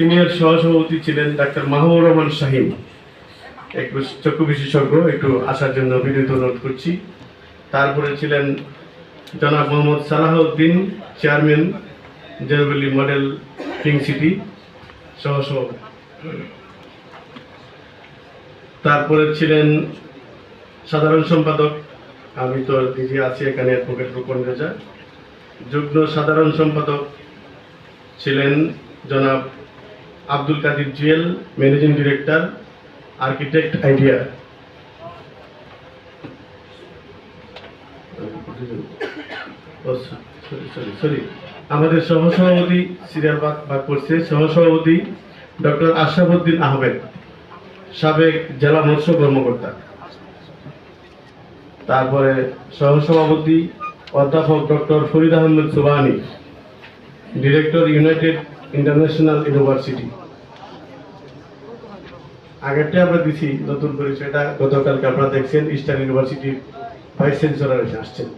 Senior সহসভাপতি ছিলেন doctor Mahbur Rahman Shahin. একটু চক্ষু বিশেষজ্ঞ, একটু আসার জন্য বিনীত অনুরোধ করছি। তারপরে ছিলেন জনাব মোহাম্মদ সালাহউদ্দিন, চেয়ারম্যান জেরবলি মডেল, কিং সিটি, সহসভাপতি। তারপরে ছিলেন সাধারণ সম্পাদক, আমি তো নিজে আছি এখানে অ্যাডভোকেট রূপন রেজা। যুগ্ম সাধারণ সম্পাদক ছিলেন জনাব Abdul Kadir Jewel, managing director, architect idea. আমাদের সহসভাপতি সিরিয়াল ভাগ করছে। সহসভাপতি ডক্টর আশরাফুদ্দিন আহমেদ, সাবেক জেলা মৎস্য কর্মকর্তা। তারপরে সহসভাপতি অধ্যাপক doctor Farid Ahmed Subhani, director united international university. আগেরটা আমরা দিছি নতুন সেটা গতকালকে আপনারা দেখছেন ইস্টার্ন ইউনিভার্সিটির ভাইস চ্যান্সেলর এসে আসছেন।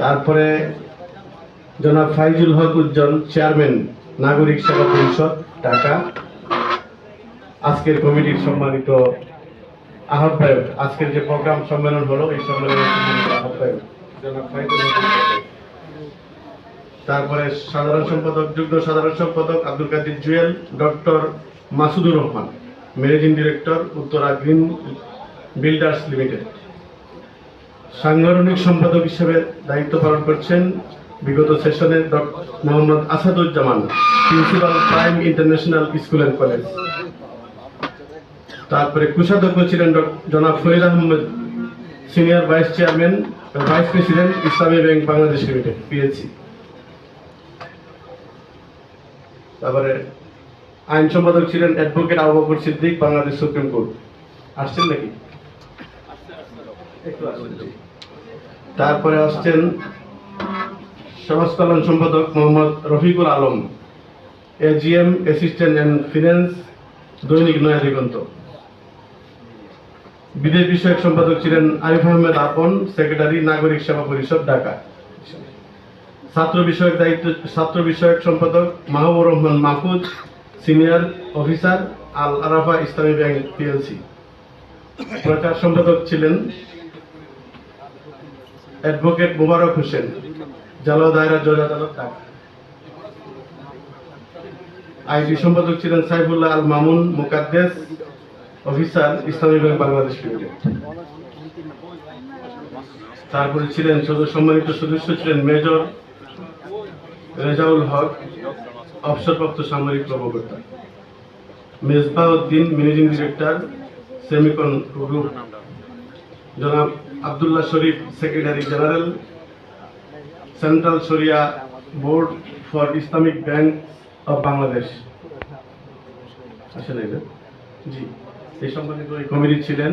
তারপরে জনাব ফাইজুল হক উজ্জ্বল চেয়ারম্যান নাগরিক সেবা পরিষদ, ঢাকা। আজকের কমিটির সম্মানিত আহ্বায়ক, আজকের যে প্রোগ্রাম সম্মেলন হলো, এই সম্মেলনের আহ্বায়ক জনাব ফাইজুল হক। তারপরে সাধারণ সম্পাদক, যুগ্ম সাধারণ সম্পাদক Abdul Kadir Jewel, doctor Masudur Rahman, managing director Uttara green builders limited. সাংগঠনিক সম্পাদক হিসেবে দায়িত্ব পালন করছেন বিগত সেশনে Mohammad Asaduzzaman, principal prime international school and college. তারপরে কোষাধ্যক্ষ ছিলেন জনাব Farid Ahmed, senior vice chairman, vice president Islami bank Bangladesh limited PLC তারপরে আইন সম্পাদক ছিলেন advocate Abu Bakar Siddique, Bangladesh supreme court. আসছেন নাকি। তারপরে আসছেন সমাজ কল্যাণ সম্পাদক Mohammad Rafiqul Alam AGM assistant and finance Dainik Naya Diganta. বিদেশ বিষয়ক সম্পাদক ছিলেন আরিফ আহমেদ আপন সেক্রেটারি নাগরিক সেবা পরিষদ, ঢাকা। ছাত্র বিষয়ক দায়িত্ব, ছাত্র বিষয়ক সম্পাদক Mahbur Rahman Mahfuz, senior officer Al Arafa Islami bank PLC. প্রচার সম্পাদক ছিলেন অ্যাডভোকেট মোবারক হোসেন জালা দায়রা জজ আদালত আইডি সম্পাদক ছিলেন Saifullah Al Mamun Mukaddes, officer Islami bank Bangladesh limited. তারপরে ছিলেন সম্মানিত সদস্য ছিলেন মেজর রেজাউল হক, অবসরপ্রাপ্ত সামরিক কর্মকর্তা। Mezba Uddin, managing director, Semicon group. জনাব Abdullah Sharif, secretary general. Central Shariah board for Islamic bank of Bangladesh. জি, এই সম্পর্কিত এই কমিটি ছিলেন।